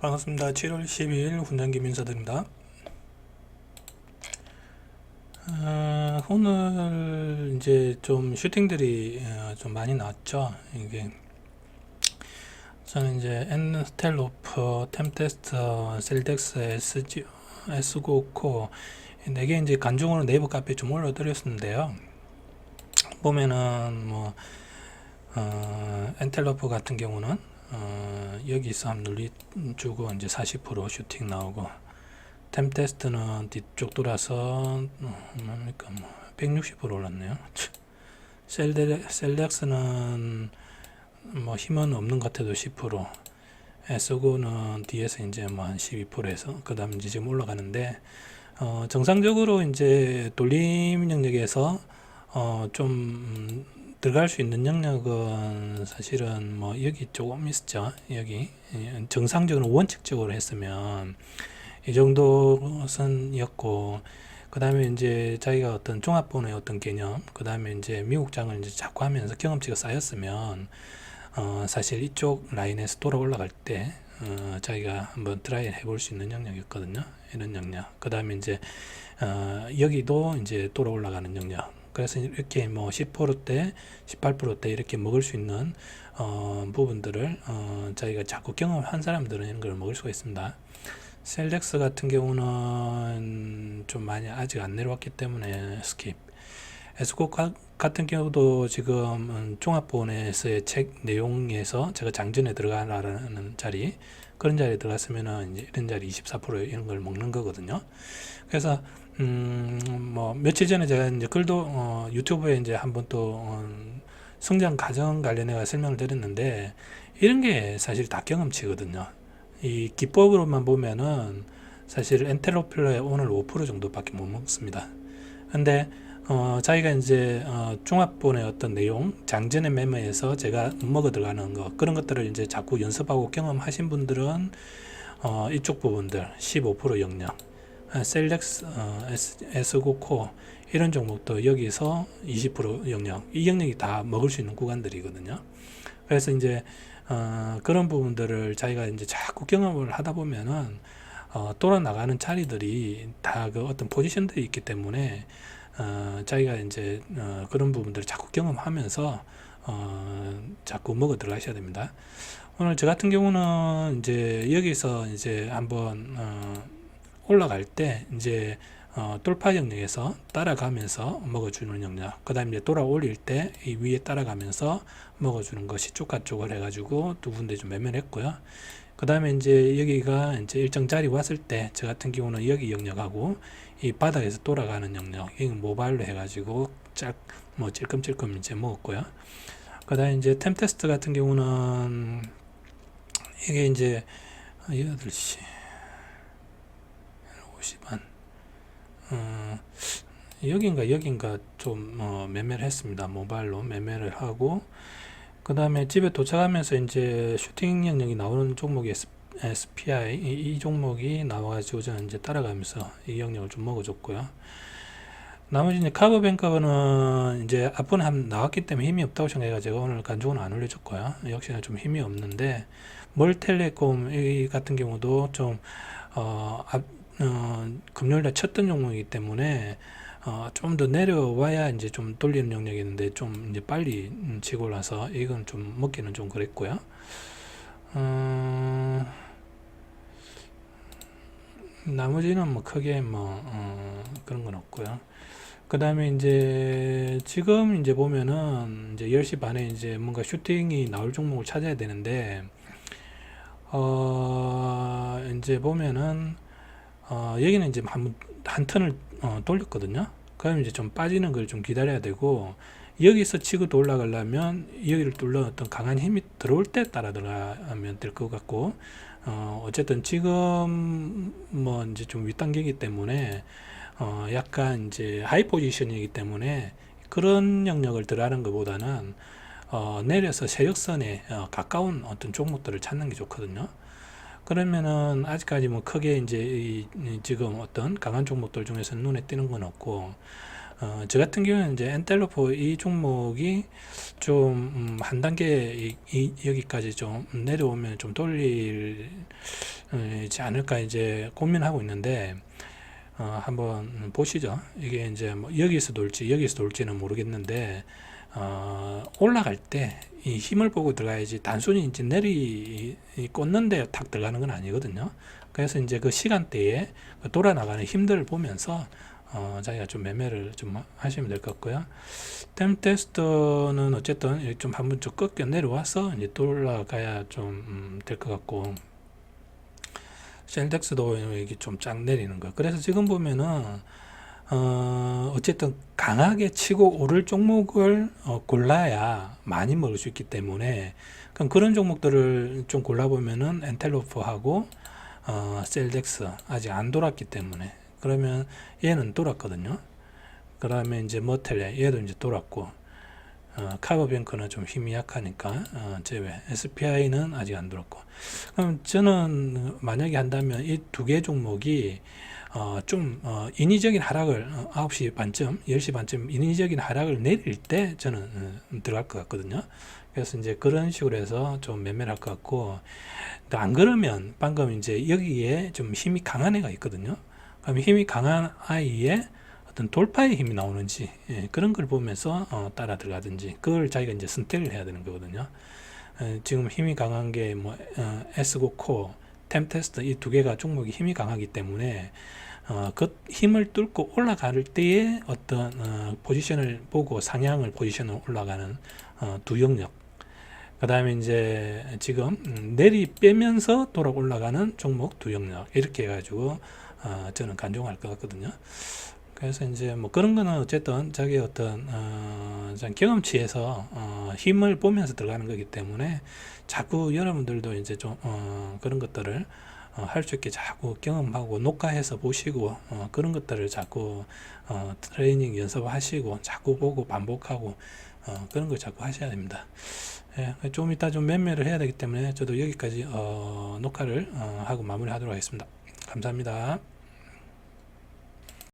반갑습니다. 7월 12일 훈장기 민서드립니다. 어, 오늘 이제 좀 슈팅들이 어, 좀 많이 나왔죠. 이게 저는 이제 엔스텔로프, 템테스터, 셀덱스, SG, S9코 네개 이제 간중으로 네이버 카페에 좀 올려드렸었는데요. 보면은 뭐 어, 엔텔로프 같은 경우는 어, 여기서 한번 눌리주고 이제 40% 슈팅 나오고 템 테스트는 뒤쪽 돌아서 어, 뭡니까 뭐 160% 올랐네요. 셀렉스는 뭐 힘은 없는 것 같아도 10% S9는 뒤에서 이제 뭐 한 12%에서 그 다음 이제 지금 올라가는데 어, 정상적으로 이제 돌림 영역에서 어, 좀 음, 들어갈 수 있는 영역은 사실은 뭐 여기 조금 있었죠. 여기 예, 정상적으로 원칙적으로 했으면 이 정도 선이었고 그 다음에 이제 자기가 어떤 종합본의 어떤 개념 그 다음에 이제 미국장을 이제 자꾸 하면서 경험치가 쌓였으면 어 사실 이쪽 라인에서 돌아 올라갈 때 어 자기가 한번 트라이 해볼 수 있는 영역이었거든요. 이런 영역. 그 다음에 이제 어 여기도 이제 돌아 올라가는 영역 그래서 이렇게 뭐 10%대, 18%대 이렇게 먹을 수 있는 어, 부분들을 어, 저희가 자꾸 경험한 사람들은 이런 걸 먹을 수가 있습니다. 셀렉스 같은 경우는 좀 많이 아직 안 내려왔기 때문에 스킵. 에스코 같은 경우도 지금 종합본에서의 책 내용에서 제가 장전에 들어가라는 자리 그런 자리에 들어갔으면은 이제 이런 자리 24% 이런 걸 먹는 거거든요. 그래서 음, 뭐, 며칠 전에 제가 이제 글도, 어, 유튜브에 이제 한번 또, 어, 성장 과정 관련해 설명을 드렸는데, 이런 게 사실 다 경험치거든요. 이 기법으로만 보면은, 사실 엔텔로필러의 오늘 5% 정도밖에 못 먹습니다. 근데, 어, 자기가 이제, 어, 종합본의 어떤 내용, 장전의 메모에서 제가 먹어 들어가는 거, 그런 것들을 이제 자꾸 연습하고 경험하신 분들은, 어, 이쪽 부분들, 15% 영역, 셀렉스, 어, S9 코어 이런 종목도 여기서 20% 영역 이 영역이 다 먹을 수 있는 구간들이거든요. 그래서 이제 어, 그런 부분들을 자기가 이제 자꾸 경험을 하다 보면은 어, 돌아 나가는 자리들이 다 그 어떤 포지션들이 있기 때문에 어, 자기가 이제 어, 그런 부분들을 자꾸 경험하면서 어, 자꾸 먹어 들어가셔야 됩니다. 오늘 저 같은 경우는 이제 여기서 이제 한번 어, 올라갈 때 이제 어, 돌파 영역에서 따라가면서 먹어주는 영역 그 다음에 이제 돌아 올릴 때 이 위에 따라가면서 먹어주는 것이 쪽가쪽을 해가지고 두 군데 좀 매매했고요. 그 다음에 이제 여기가 이제 일정 자리 왔을 때 저 같은 경우는 여기 영역하고 이 바닥에서 돌아가는 영역 이 모바일로 해가지고 짝 뭐 찔끔찔끔 이제 먹었고요. 그 다음에 이제 템 테스트 같은 경우는 이게 이제 8시 50만 어, 여긴가 여긴가 좀 어, 매매를 했습니다. 모바일로 매매를 하고 그 다음에 집에 도착하면서 이제 슈팅 영역이 나오는 종목이 SPI 이, 이 종목이 나와가지고 저는 이제 따라가면서 이 영역을 좀 먹어줬고요. 나머지 이제 카버뱅커는 이제 앞번에 한 나왔기 때문에 힘이 없다고 생각해가지고 오늘 간중은 안 올려줬고요. 역시나 좀 힘이 없는데 멀텔레콤 같은 경우도 좀 어, 앞, 어, 금요일날 쳤던 종목이기 때문에 어, 좀 더 내려와야 이제 좀 돌리는 영역이 있는데 좀 이제 빨리 음, 치고 올라서 이건 좀 먹기는 좀 그랬고요. 어, 나머지는 뭐 크게 뭐 어, 그런 건 없고요. 그 다음에 이제 지금 이제 보면은 이제 10시 반에 이제 뭔가 슈팅이 나올 종목을 찾아야 되는데 어 이제 보면은 어, 여기는 이제 한, 한 턴을 어, 돌렸거든요. 그럼 이제 좀 빠지는 걸 좀 기다려야 되고 여기서 치고 올라가려면 여기를 뚫는 어떤 강한 힘이 들어올 때 따라 들어가면 될 것 같고 어, 어쨌든 지금 뭐 이제 좀 윗단계이기 때문에 어, 약간 이제 하이 포지션이기 때문에 그런 영역을 들어가는 것보다는 어, 내려서 세력선에 어, 가까운 어떤 종목들을 찾는 게 좋거든요. 그러면은 아직까지 뭐 크게 이제 이, 지금 어떤 강한 종목들 중에서 눈에 띄는 건 없고 어, 저 같은 경우는 이제 엔텔로프 이 종목이 좀, 음, 한 단계 이, 이, 여기까지 좀 내려오면 좀 돌리지 않을까 이제 고민하고 있는데, 어, 한번 보시죠. 이게 이제 뭐 여기서 돌지, 여기서 돌지는 모르겠는데, 어, 올라갈 때 이 힘을 보고 들어가야지 단순히 이제 내리 이 꽂는데 탁 들어가는 건 아니거든요. 그래서 이제 그 시간대에 그 돌아 나가는 힘들을 보면서 어, 자기가 좀 매매를 좀 하시면 될 것 같고요. 템 테스터는 어쨌든 좀 한번 좀 꺾여 내려와서 이제 돌아가야 좀 될 것 같고 셀덱스도 이게 좀 쫙 내리는 거. 그래서 지금 보면은 어, 어쨌든 강하게 치고 오를 종목을 어, 골라야 많이 먹을 수 있기 때문에 그럼 그런 종목들을 좀 골라보면은 엔텔로프하고 어, 셀덱스 아직 안 돌았기 때문에 그러면 얘는 돌았거든요. 그다음에 이제 머텔레 얘도 이제 돌았고 어, 카버뱅크는 좀 힘이 약하니까 어, 제외 SPI는 아직 안 돌았고 그럼 저는 만약에 한다면 이 두 개 종목이 어, 좀 어, 인위적인 하락을 어, 9시 반쯤, 10시 반쯤 인위적인 하락을 내릴 때 저는 어, 들어갈 것 같거든요. 그래서 이제 그런 식으로 해서 좀 매매를 할 것 같고 또안 그러면 방금 이제 여기에 좀 힘이 강한 애가 있거든요. 그럼 힘이 강한 아이의 어떤 돌파의 힘이 나오는지 예, 그런 걸 보면서 어, 따라 들어가든지 그걸 자기가 이제 선택을 해야 되는 거거든요. 에, 지금 힘이 강한 게뭐 어, S9 코어, 템테스트 이 두 개가 종목이 힘이 강하기 때문에 어, 그 힘을 뚫고 올라갈 때의 어떤 어, 포지션을 보고 상향을 포지션을 올라가는 어, 두 영역. 그 다음에 이제 지금 음, 내리 빼면서 돌아 올라가는 종목 두 영역 이렇게 해가지고 어, 저는 간종할 것 같거든요. 그래서 이제 뭐 그런 거는 어쨌든 자기 어떤 어, 좀 경험치에서 어, 힘을 보면서 들어가는 거기 때문에 자꾸 여러분들도 이제 좀 어, 그런 것들을 어, 할 수 있게 자꾸 경험하고 녹화해서 보시고 어, 그런 것들을 자꾸 어, 트레이닝 연습하시고 자꾸 보고 반복하고 어, 그런 걸 자꾸 하셔야 됩니다. 예, 좀 이따 좀 매매를 해야 되기 때문에 저도 여기까지 어, 녹화를 어, 하고 마무리하도록 하겠습니다. 감사합니다.